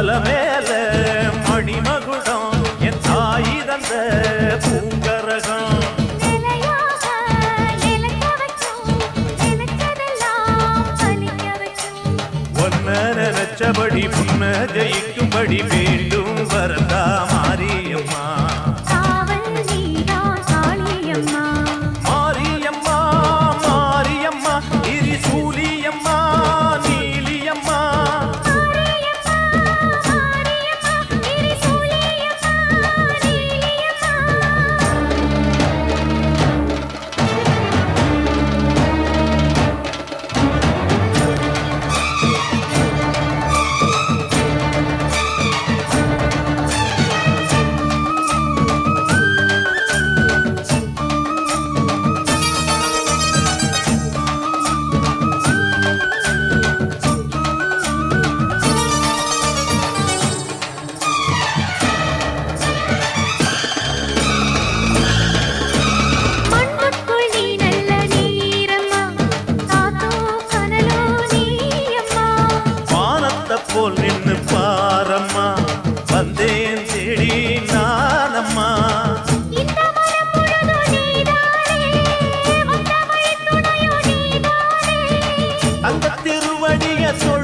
தலைமேல மணிமகுடம் என் தாயி தந்த பூங்கரகம். ஒன்ன நினைச்சபடி புன்ன ஜெயிக்கும்படி வேண்டும் வரந்தாம் that sort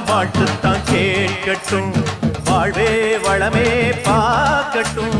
எல்லாம் வாழ்த்துத்தான் கேட்கட்டும். வாழ்வே வளமே பார்க்கட்டும்.